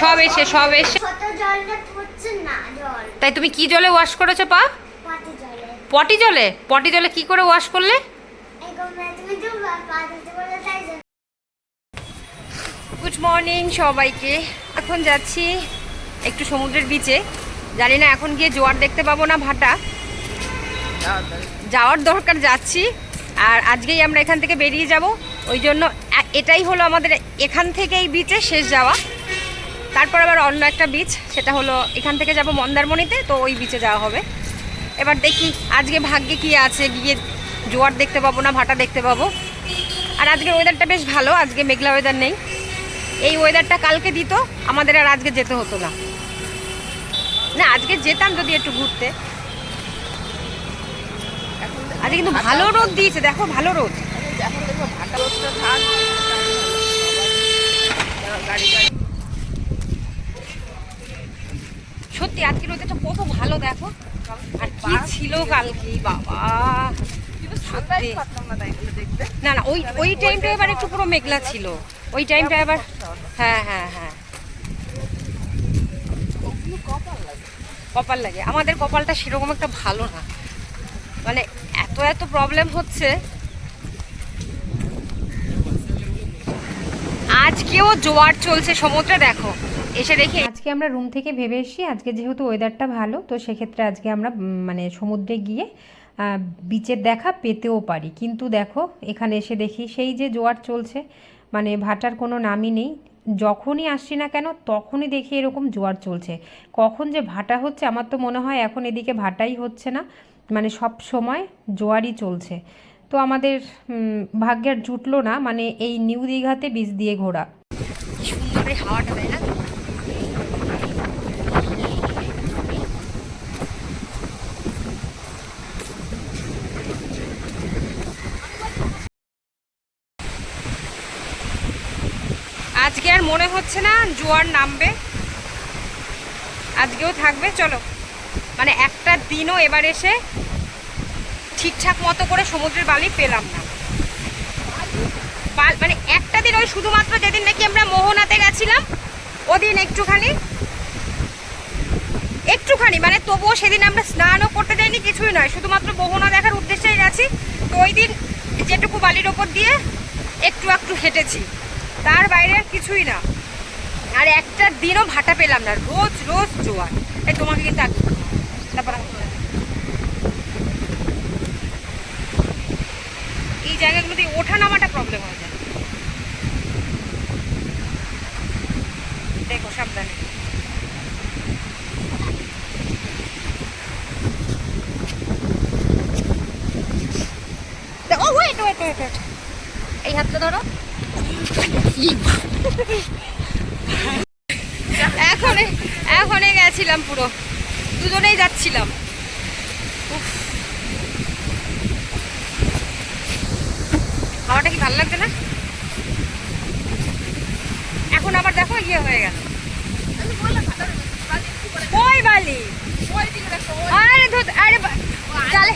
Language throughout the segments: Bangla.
সব এসে সব এসে। তাই তুমি কি জলে ওয়াশ করেছ পা? পটি জলে। পটি জলে? কি করে ওয়াশ করলে? গুড মর্নিং সবাইকে। এখন যাচ্ছি একটু সমুদ্রের বিচে জানি না এখন গিয়ে জোয়ার দেখতে পাবো না ভাটা। যাওয়ার দরকার যাচ্ছি। আর আজকেই আমরা এখান থেকে বেরিয়ে যাব। ওই জন্য এটাই হলো আমাদের এখান থেকে এই বিচে শেষ যাওয়া। তারপর আবার অন্য একটা বিচ সেটা হলো এখান থেকে যাব মন্দারমণিতে তো ওই বিচে যাওয়া হবে। এবার দেখি আজকে ভাগ্যে কি আছে গিয়ে জোয়ার দেখতে পাবো না ভাটা দেখতে পাবো। আর আজকের ওয়েদারটা বেশ ভালো আজকে মেঘলা ওয়েদার নেই। এই ওয়েদারটা কালকে দিত আমাদের আর আজকে যেতে হতো না। না আজকে যেতাম যদি একটু ঘুরতে। আজকে কিন্তু ভালো রোদ দিয়েছে দেখো ভালো রোদ। এখন দেখো ভাটা রোদটা থাক গাড়ি গাড়ি সত্যি আজকে রোদটা কত ভালো দেখো। আর কি ছিল কালকে, বাবা। না না, ওই ওই টাইমটা এবার একটু পুরো মেঘলা ছিল। ওই টাইমটা এবার হ্যাঁ হ্যাঁ হ্যাঁ। কপাল লাগে। আমাদের কপালটা সেরকম একটা ভালো না। মানে এত এত প্রবলেম হচ্ছে। আজকেও জোয়ার চলছে সমুদ্রে, দেখো। এসে দেখি। আজকে আমরা রুম থেকে ভেবে এসেছি আজকে যেহেতু ওয়েদারটা ভালো তো সেক্ষেত্রে আজকে আমরা মানে সমুদ্রে গিয়ে বিচের দেখা পেতেও পারি। কিন্তু দেখো এখানে এসে দেখি সেই যে জোয়ার চলছে মানে ভাটার কোনো নামই নেই। যখনই আসছি না কেন তখনই দেখি এরকম জোয়ার চলছে। কখন যে ভাটা হচ্ছে আমার তো মনে হয় এখন এদিকে ভাটাই হচ্ছে না। মানে সব সময় জোয়ারই চলছে। তো আমাদের উম, ভাগ্যে আর জুটলো না মানে এই নিউ দীঘাতে বীজ দিয়ে ঘোরা। সুন্দর হাওয়াটা দেয় না আজকে আর মনে হচ্ছে না জোয়ার নামবে। আজকেও থাকবে, চলো। মানে একটা দিনও এবার এসে ঠিকঠাক মতো করে সমুদ্রের বালি পেলাম না। মানে একটা দিন ওই শুধুমাত্র যেদিন নাকি আমরা মোহনাতে গেছিলাম, ওদিন একটুখানি। একটুখানি মানে তবুও সেদিন আমরা স্নানও করতে যাইনি, কিছুই নয়। শুধুমাত্র মোহনা দেখার উদ্দেশ্যেই গেছি। তো ওই দিন যেটুকু বালির ওপর দিয়ে একটু একটু হেঁটেছি। তার বাইরে আর কিছুই না। আর একটা দিনও ভাটা পেলাম না, রোজ রোজ জোয়ার। এই তোমাকে কিন্তু আগে তারপর। এই জায়গাগুলোতে ওঠা নামাটা প্রবলেম হয়ে যায়। দেখো, সাবধানে। এই হাতটা ধরো। এখন এখনই গেছিলাম পুরো। দুজনেই যাচ্ছিলাম। উফ। হাওয়াটা কি ভালো লাগছে না? এখন আবার দেখো ইয়ে হয়ে গেল। ওই বালি আরে ধুত আরে জালে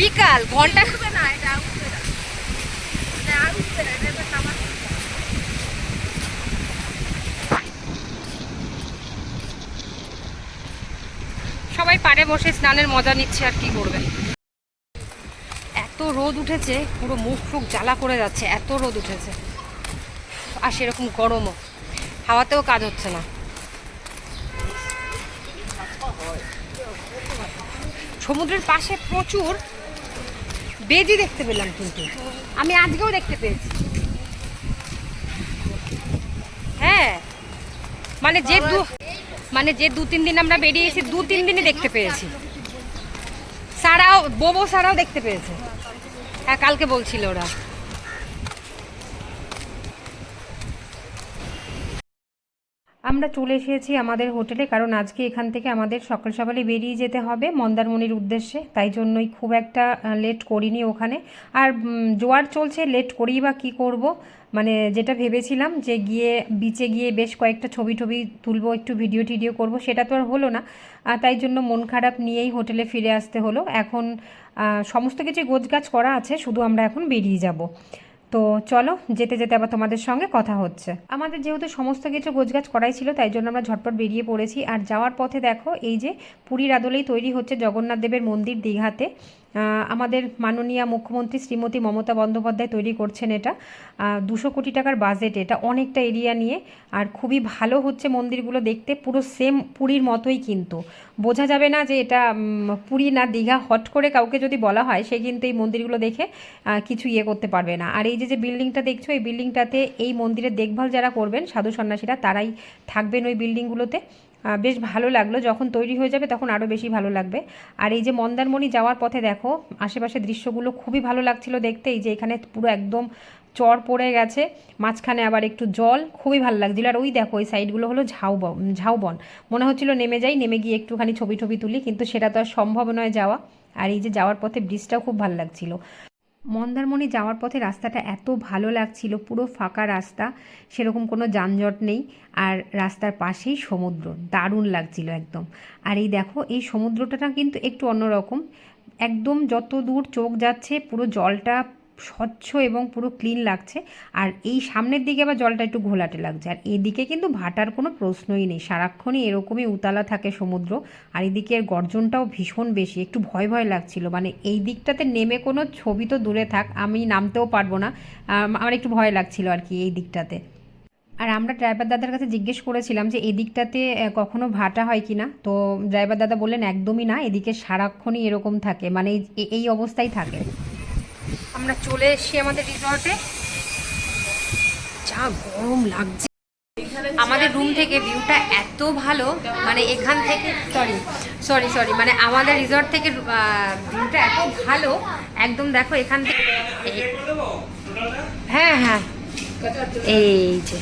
বিকাল ঘণ্টা না এটা সবাই পাড়ে বসে স্নানের মজা নিচ্ছে আর কি করবে। এত রোদ উঠেছে পুরো মুখ ফুক জ্বালা করে যাচ্ছে এত রোদ উঠেছে। আর সেরকম গরমও হাওয়াতেও কাজ হচ্ছে না। সমুদ্রের পাশে প্রচুর বেজি দেখতে পেলাম কিন্তু। আমি আজকেও দেখতে পেয়েছি। হ্যাঁ মানে যে দু মানে যে দু তিন দিন আমরা বেরিয়েছি দু তিন দিনই দেখতে পেয়েছি। সারাও, বোবো সারাও দেখতে পেয়েছে। হ্যাঁ কালকে বলছিল ওরা। আমরা চলে এসেছি আমাদের হোটেলে, কারণ আজকে এখান থেকে আমাদের সকাল সকালে বেরিয়ে যেতে হবে মন্দারমণির উদ্দেশ্যে। তাই জন্যই খুব একটা লেট করিনি ওখানে। আর জোয়ার চলছে লেট করি বা কী করব? মানে যেটা ভেবেছিলাম যে গিয়ে বিচে গিয়ে বেশ কয়েকটা ছবি টবি তুলবো, একটু ভিডিও টিডিও করব, সেটা তো আর হলো না। তাই জন্য মন খারাপ নিয়েই হোটেলে ফিরে আসতে হলো। এখন সমস্ত কিছু গোছগাছ করা আছে, শুধু আমরা এখন বেরিয়ে যাব। তো চলো, যেতে যেতে আবার তোমাদের সঙ্গে কথা হচ্ছে। আমাদের যেহেতু সমস্ত কিছু গোছগাছ করাই ছিল, তাই জন্য আমরা ঝটপট বেরিয়ে পড়েছি। আর যাওয়ার পথে দেখো, এই যে পুরীর আদলেই তৈরি হচ্ছে জগন্নাথ দেবের মন্দির দীঘাতে। আমাদের মাননীয় মুখ্যমন্ত্রী শ্রীমতী মমতা বন্দ্যোপাধ্যায় তৈরি করছেন এটা। দুশো কোটি টাকার বাজেট এটা, অনেকটা এরিয়া নিয়ে। আর খুবই ভালো হচ্ছে মন্দিরগুলো দেখতে, পুরো সেম পুরীর মতোই কিন্তু। বোঝা যাবে না যে এটা পুরী না দীঘা, হট করে কাউকে যদি বলা হয়, সে কিন্তু এই মন্দিরগুলো দেখে কিছু ইয়ে করতে পারবে না। আর এই যে যে বিল্ডিংটা দেখছ, এই বিল্ডিংটাতে এই মন্দিরের দেখভাল যারা করবেন, সাধু সন্ন্যাসীরা, তারাই থাকবেন ওই বিল্ডিংগুলোতে বেশ ভালো লাগল। যখন তৈরি হয়ে যাবে তখন আরও বেশি ভালো লাগবে। আর এই যে মন্দারমণি যাওয়ার পথে দেখো আশেপাশে দৃশ্যগুলো খুবই ভালো লাগছিল দেখতে। এই যে এখানে পুরো একদম চর পড়ে গেছে, মাঝখানে আবার একটু জল, খুবই ভালো লাগছিল। আর ওই দেখো ওই সাইডগুলো হলো ঝাউবন ঝাউবন মনে হচ্ছিল নেমে যাই, নেমে গিয়ে একটুখানি ছবি টবি তুলি, কিন্তু সেটা তো আর সম্ভব নয় যাওয়া। আর এই যে যাওয়ার পথে ব্রিজটাও খুব ভালো লাগছিল। মন্দারমণি যাওয়ার পথে রাস্তাটা এত ভালো লাগছিল, পুরো ফাঁকা রাস্তা, সেরকম কোনো যানজট নেই, আর রাস্তার পাশেই সমুদ্র, দারুণ লাগছিল একদম। আর এই দেখো, এই সমুদ্রটা কিন্তু একটু অন্যরকম। একদম যত দূর চোখ যাচ্ছে, পুরো জলটা স্বচ্ছ এবং পুরো ক্লিন লাগছে। আর এই সামনের দিকে আবার জলটা একটু ঘোলাটে লাগছে। আর এদিকে কিন্তু ভাটার কোনো প্রশ্নই নেই। সারাক্ষণই এরকমই উতালা থাকে সমুদ্র। আর এদিকের গর্জনটাও ভীষণ বেশি। একটু ভয় ভয় লাগছিল। মানে এই দিকটাতে নেমে কোনো ছবি তো দূরে থাক, আমি নামতেও পারব না। আমার একটু ভয় লাগছিল আর কি এই দিকটাতে। আর আমরা ড্রাইভার দাদার কাছে জিজ্ঞেস করেছিলাম যে এদিকটাতে কখনো ভাটা হয় কি না তো ড্রাইভার দাদা বললেন, একদমই না। এদিকে সারাক্ষণই এরকম থাকে। মানে এই অবস্থায় থাকে। আমরা চলে এসেছি আমাদের রিসর্টে। যা গরম লাগছে। আমাদের রুম থেকে ভিউটা এত ভালো মানে এখান থেকে সরি সরি সরি মানে আমাদের রিসর্ট থেকে ভিউটা এত ভালো, একদম দেখো এখান থেকে হ্যাঁ হ্যাঁ এই যে।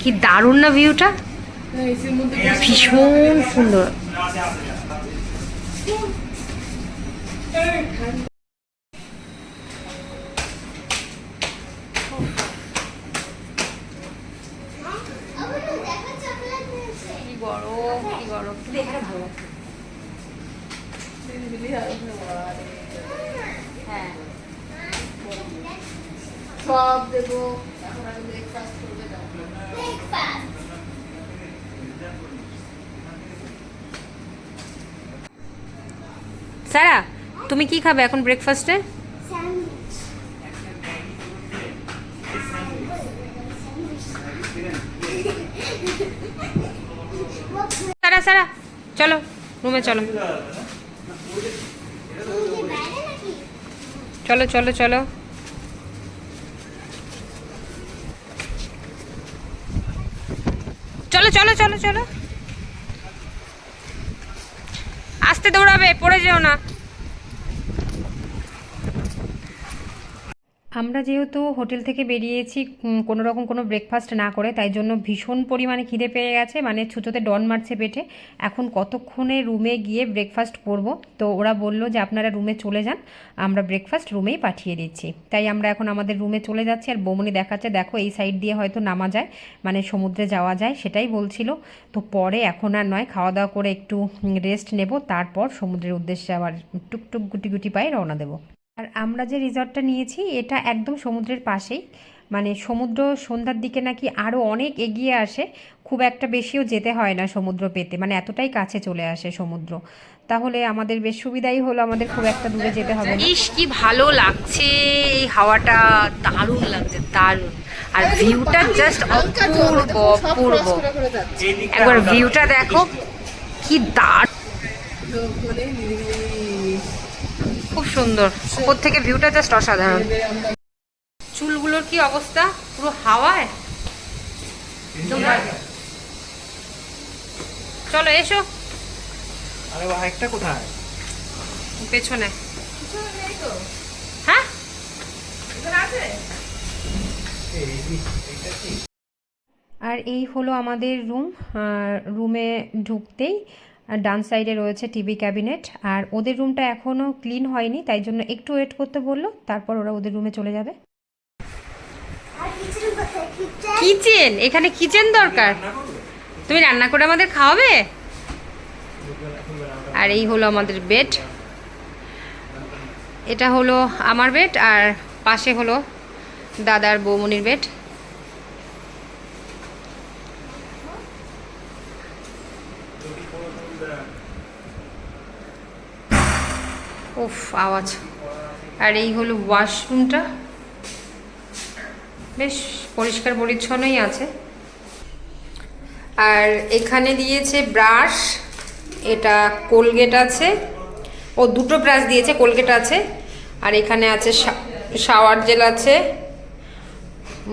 কি দারুণ না ভিউটা? ভীষণ সুন্দর। গরম কি গরম এখানে ভালো লাগছে সব দেবো এখন সারা তুমি কি খাবে এখন ব্রেকফাস্টে সারা সারা, চলো রুমে চলো। চলো চলো চলো। চলো চলো চলো চলো। আস্তে দৌড়াবে, পড়ে যেও না। আমরা যেহেতু হোটেল থেকে বেরিয়েছি কোনো রকম কোনো ব্রেকফাস্ট না করে, তাই জন্য ভীষণ পরিমাণে খিদে পেয়ে গেছে মানে ছুটোতে ডন মারছে পেটে। এখন কতক্ষণে রুমে গিয়ে ব্রেকফাস্ট করব? তো ওরা বলল যে আপনারা রুমে চলে যান, আমরা ব্রেকফাস্ট রুমেই পাঠিয়ে দিচ্ছি। তাই আমরা এখন আমাদের রুমে চলে যাচ্ছি, আর বৌমনি দেখাচ্ছে, দেখো এই সাইড দিয়ে হয়তো নামা যায় মানে সমুদ্রে যাওয়া যায়, সেটাই বলছিল। তো পরে এখন আর নয়, খাওয়া দাওয়া করে একটু রেস্ট নেব, তারপর সমুদ্রের উদ্দেশ্যে আবার টুকটুক গুটি গুটি পায়ে রওনা দেবো। আর আমরা যে রিসর্টটা নিয়েছি, এটা একদম সমুদ্রের পাশেই। মানে সমুদ্র সন্ধ্যার দিকে নাকি আরও অনেক এগিয়ে আসে, খুব একটা বেশিও যেতে হয় না সমুদ্র পেতে। মানে এতটাই কাছে চলে আসে সমুদ্র। তাহলে আমাদের বেশ সুবিধাই হলো, আমাদের খুব একটা দূরে যেতে হবে ইস, কি ভালো লাগছে! এই হাওয়াটা দারুণ লাগছে, দারুণ। আর ভিউটা জাস্ট অপূর্ব অপূর্ব। একবার ভিউটা দেখো, কি দার চোখ খুলে নিরিবিলি খুব সুন্দর। উপর থেকে ভিউটা জাস্ট অসাধারণ। চুলগুলোর কি অবস্থা? পুরো হাওয়ায়? চলো এসো। আরে একটা কোথায়? পেছনে। হ্যাঁ? আর এই হলো আমাদের রুম রুমে ঢুকতেই ডান সাইডে রয়েছে টিভি ক্যাবিনেট। আর ওদের রুমটা এখনও ক্লিন হয়নি, তাই জন্য একটু ওয়েট করতে বলল, তারপর ওরা ওদের রুমে চলে যাবে। কিচেন? এখানে কিচেন দরকার? তুমি রান্না করে আমাদের খাওয়াবে? আর এই হলো আমাদের বেড। এটা হলো আমার বেড, আর পাশে হলো দাদার বৌমনির বেড। উফ, আওয়াজ। আর এই হলো ওয়াশরুমটা। বেশ পরিষ্কার পরিচ্ছন্নই আছে। আর এখানে দিয়েছে ব্রাশ। এটা কোলগেট আছে। ও, দুটো ব্রাশ দিয়েছে, কোলগেট আছে। আর এখানে আছে শাওয়ার জেল আছে।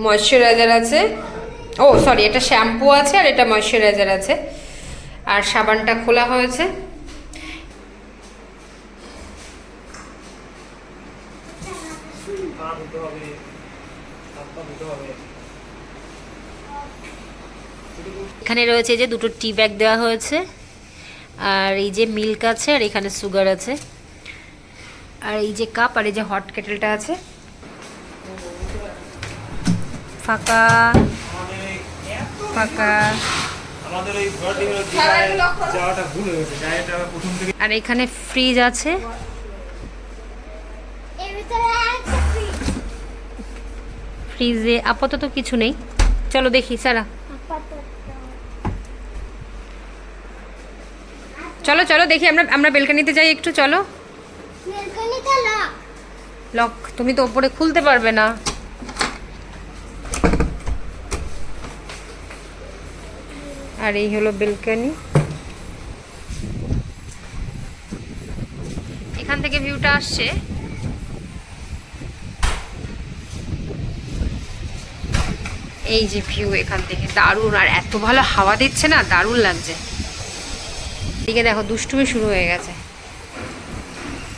ময়শ্চারাইজার আছে। ও, সরি, এটা শ্যাম্পু আছে আর এটা ময়শ্চারাইজার আছে। আর সাবানটা খোলা হয়েছে পা ধুতে হবে হাত পা ধুতে হবে এখানে রয়েছে যে দুটো টি ব্যাগ দেওয়া হয়েছে, আর এই যে মিল্ক আছে, আর এখানে সুগার আছে। আর এই যে কাপ আর এই যে হট কেটেলটা আছে। ফাঁকা ফাঁকা। আর এখানে ফ্রিজ আছে। ফ্রিজে আপাতত কিছু নেই। চলো দেখি, সারা আপাতত চলো চলো দেখি আমরা আমরা বেলকানিতে যাই একটু চলো। লক তুমি তো ওপরে খুলতে পারবে না। আর এই হলো বেলকানি। এখান থেকে ভিউটা আসছে। এই যে ভিউ এখান থেকে দারুণ আর এত ভালো হাওয়া দিচ্ছে না দারুণ লাগছে। এদিকে দেখো দুষ্টুমি শুরু হয়ে গেছে।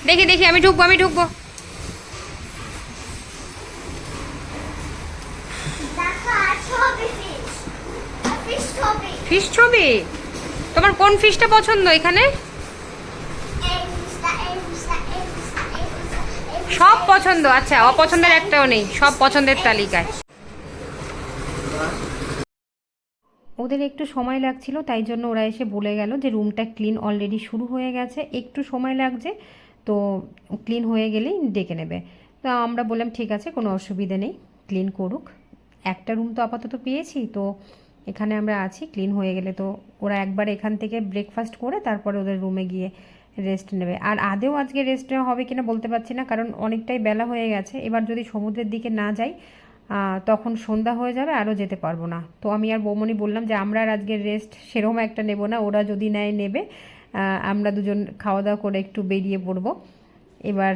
দেখি দেখি আমি ঢুকবো আমি ঢুকবো। ফিশ ছবি তোমার কোন ফিশটা পছন্দ এখানে? সব পছন্দ আচ্ছা অপছন্দের একটাও নেই সব পছন্দের তালিকায়। ওদের একটু সময় লাগছিল, তাই জন্য ওরা এসে বলে গেল যে রুমটা ক্লিন অলরেডি শুরু হয়ে গেছে। একটু সময় লাগছে, তো ক্লিন হয়ে গেলেই ডেকে নেবে। তো আমরা বললাম, ঠিক আছে, কোনো অসুবিধা নেই, ক্লিন করুক। একটা রুম তো আপাতত পেয়েছি, তো এখানে আমরা আছি, ক্লিন হয়ে গেলে তো ওরা একবার এখান থেকে ব্রেকফাস্ট করে তারপরে ওদের রুমে গিয়ে রেস্ট নেবে। আর আদেও আজকে রেস্ট হবে কিনা বলতে পারছি না, কারণ অনেকটাই বেলা হয়ে গেছে। এবার যদি সমুদ্রের দিকে না যাই তখন সন্ধ্যা হয়ে যাবে, আরও যেতে পারব না। তো আমি আর বৌমনি বললাম যে, আমরা আর আজকে রেস্ট সেরকম একটা নেব না, ওরা যদি নেয়, নেবে। আমরা দুজন খাওয়া দাওয়া করে একটু বেরিয়ে পড়ব। এবার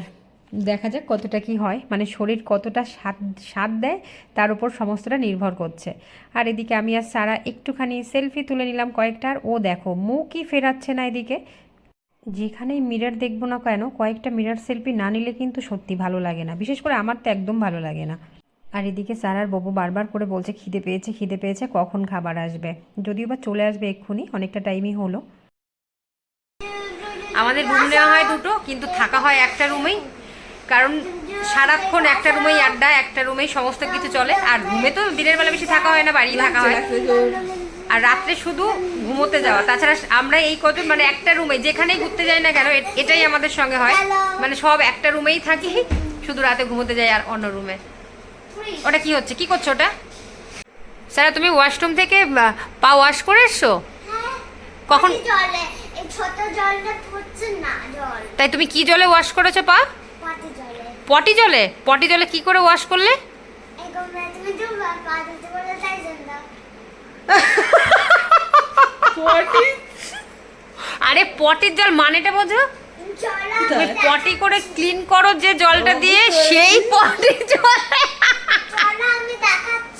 দেখা যাক কতটা কি হয়। মানে শরীর কতটা স্বাদ স্বাদ দেয়, তার উপর সমস্তটা নির্ভর করছে। আর এদিকে আমি আর সারা একটুখানি সেলফি তুলে নিলাম কয়েকটা, আর ও দেখো, মুখই ফেরাচ্ছে না এদিকে। যেখানেই মিরর দেখব না কেন, কয়েকটা মিরর সেলফি না নিলে কিন্তু সত্যি ভালো লাগে না। বিশেষ করে আমার তো একদম ভালো লাগে না। আর এদিকে স্যার আর বাবু বারবার করে বলছে খিদে পেয়েছে খিদে পেয়েছে কখন খাবার আসবে? যদিও বা চলে আসবে এক্ষুনি অনেকটা টাইমই হলো। আমাদের রুম নেওয়া হয় দুটো কিন্তু থাকা হয় একটা রুমেই। কারণ সারাক্ষণ একটা রুমেই আড্ডা একটা রুমেই সমস্ত কিছু চলে। আর রুমে তো দিনের বেলা বেশি থাকা হয় না বাড়ি থাকা হয়। আর রাত্রে শুধু ঘুমোতে যাওয়া। তাছাড়া আমরা এই কজন মানে একটা রুমে যেখানেই ঘুরতে যাই না কেন এটাই আমাদের সঙ্গে হয়। মানে সব একটা রুমেই থাকি শুধু রাতে ঘুমোতে যাই আর অন্য রুমে। ওটা কি হচ্ছে? কি করছ ওটা? স্যার তুমি ওয়াশরুম থেকে পা ওয়াশ করে এসছো? কখন? পাটি জলে এই ছোট জলটা পড়ছে না জল। তাই তুমি কি জলে ওয়াশ করেছ পা? পটি জলে। পটি জলে? কি করে ওয়াশ করলে? আরে পটির জল মানেটা বোঝো। তুমি পটি করে ক্লিন করো যে জলটা দিয়ে সেই পটি জল।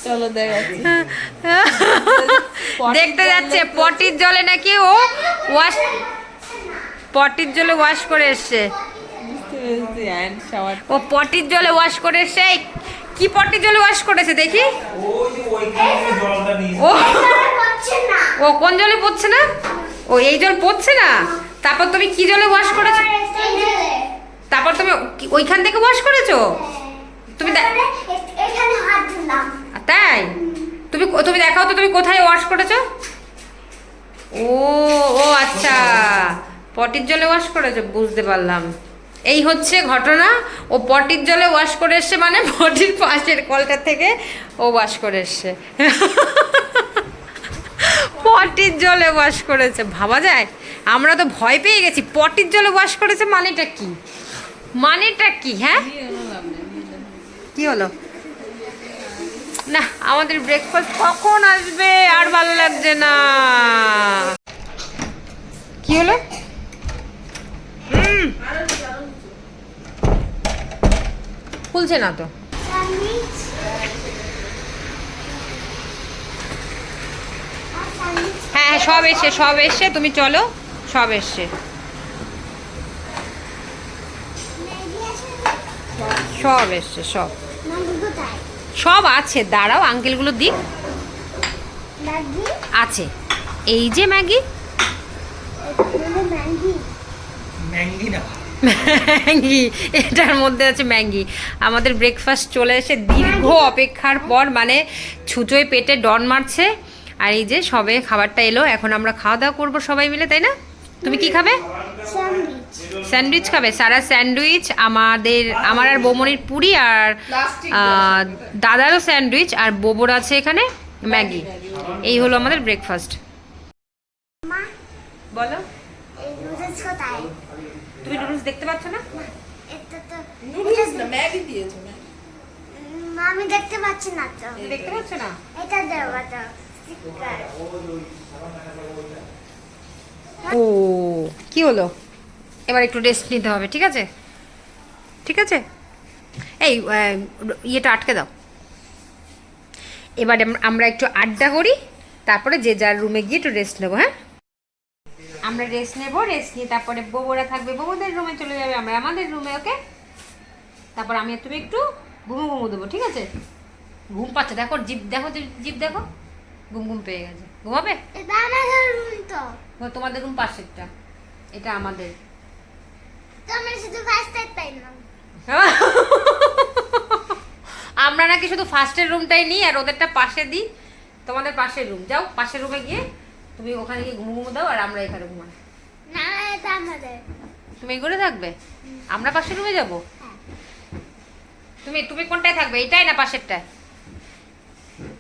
চলো দেখাচ্ছি। দেখতে যাচ্ছে পটির জলে নাকি ও ওয়াশ পটির জলে ওয়াশ করে এসছে। ও পটির জলে ওয়াশ করে এসছে। এই, কি পটির জলে ওয়াশ করেছে দেখি? ও কোন জলে পড়ছে না? ও এই জল পড়ছে না? তারপর তুমি কি জলে ওয়াশ করেছ? তারপর তুমি ওইখান থেকে ওয়াশ করেছ? তুমি হাত দিলাম। তাই? তুমি তুমি দেখাও তো তুমি কোথায় ওয়াশ করেছ? ও ও আচ্ছা। পটির জলে ওয়াশ করেছ? বুঝতে পারলাম। এই হচ্ছে ঘটনা। ও পটির জলে ওয়াশ করে এসছে মানে পটির পাশের কলটা থেকে ও ওয়াশ করে এসছে। পটির জলে ওয়াশ করেছে, ভাবা যায়? আমরা তো ভয় পেয়ে গেছি, পটির জলে ওয়াশ করেছে মানেটা কি? মানেটা কি হ্যাঁ? কি হলো? না, আমাদের ব্রেকফাস্ট কখন আসবে? আর ভালো লাগছে না। কি হলো। খুলছে না তো স্যান্ডউইচ আর স্যান্ডউইচ হ্যাঁ হ্যাঁ সব এসছে সব এসছে তুমি চলো সব এসছে সব এসছে সব। সব আছে দাঁড়াও আঙ্কেলগুলো দিক। আছে। এই যে ম্যাগি। ম্যাঙ্গি এটার মধ্যে আছে ম্যাগি। আমাদের ব্রেকফাস্ট চলে এসে দীর্ঘ অপেক্ষার পর মানে ছুচোয় পেটে ডন মারছে। আর এই যে সবে খাবারটা এলো এখন আমরা খাওয়া দাওয়া করব সবাই মিলে তাই না? তুমি কি খাবে? স্যান্ডউইচ স্যান্ডউইচ খাবে। সারা স্যান্ডউইচ আমাদের আমার আর বোমনির পুরি আর দাদারও স্যান্ডউইচ আর বোবর আছে এখানে ম্যাগি। এই হলো আমাদের ব্রেকফাস্ট বলো। তুমি নুডলস দেখতে পাচ্ছ না? এটা তো নুডলস না ম্যাগি দিয়েছে আমি দেখতে পাচ্ছি না তো। দেখতে পাচ্ছ না? এটা দেওয়া ও, কি হলো? এবার একটু রেস্ট নিতে হবে, ঠিক আছে? ঠিক আছে? এই ইয়েটা আটকে দাও। এবার আমরা একটু আড্ডা করি, তারপরে যে যার রুমে গিয়ে একটু রেস্ট নেব হ্যাঁ? আমরা রেস্ট নেব রেস্ট নিয়ে তারপরে বউরা থাকবে, বউদের রুমে চলে যাবে আমরা আমাদের রুমে ওকে তারপর আমি তুমি একটু ঘুমো ঘুমো দেবো, ঠিক আছে? ঘুম পাচ্ছে, দেখো জিপ দেখো জিপ দেখো। ঘুম ঘুম পেয়ে গেছে। ঘুমাবে? এটা আমাদের রুম তো। ও, তোমাদের রুম পাশেরটা। এটা আমাদের। আমরা শুধু ফার্স্ট পাইলাম আমরা নাকি শুধু ফার্স্টের রুমটাই নিই আর ওদেরটা পাশে দিই। তোমাদের পাশের রুম যাও পাশের রুমে গিয়ে তুমি ওখানে গিয়ে ঘুমো ঘুমো দাও আর আমরা এখানে ঘুমাই। না এটা আমাদের। তুমি ঘুরে থাকবে? আমরা পাশের রুমে যাব? হ্যাঁ। তুমি তুমি কোনটায় থাকবে? এটাই না পাশেরটায়?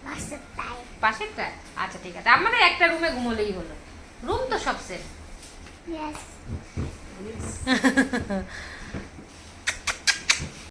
পাই পাশেরটা? আচ্ছা ঠিক আছে। আমাদের একটা রুমে ঘুমোলেই হলো। রুম তো সব ইয়েস